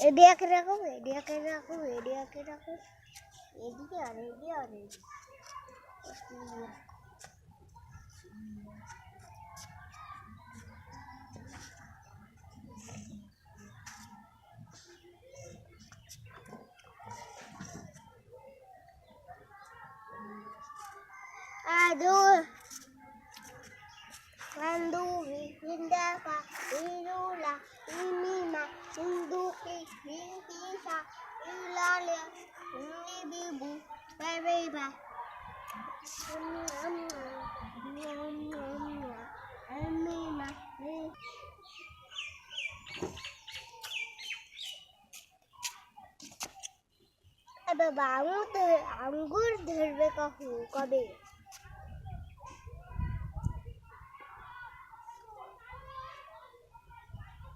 Eh dia kira aku nggak? Eh, dia kira aku nggak? Eh, dia kira aku? Ya dia, ya dia, ya dia. Aduh. বাবা আঙুর আঙ্গুর ধরবে কখন কবে